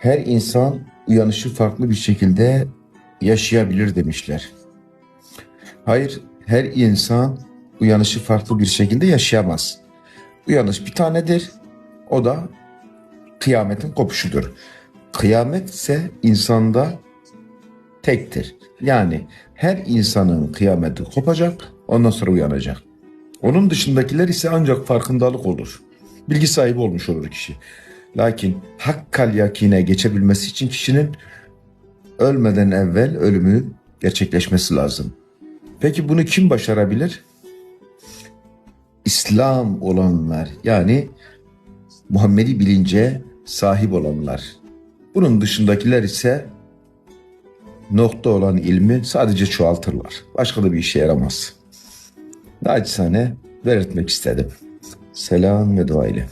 Her insan uyanışı farklı bir şekilde yaşayabilir demişler. Hayır, her insan uyanışı farklı bir şekilde yaşayamaz. Uyanış bir tanedir. O da kıyametin kopuşudur. Kıyamet ise insanda tektir. Yani her insanın kıyameti kopacak, ondan sonra uyanacak. Onun dışındakiler ise ancak farkındalık olur. Bilgi sahibi olmuş olur kişi. Lakin hakkal yakine geçebilmesi için kişinin ölmeden evvel ölümü gerçekleşmesi lazım. Peki bunu kim başarabilir? İslam olanlar yani Muhammedi bilince sahip olanlar. Bunun dışındakiler ise nokta olan ilmi sadece çoğaltırlar. Başka da bir işe yaramaz. Naçizane belirtmek istedim. Selam ve dua ile.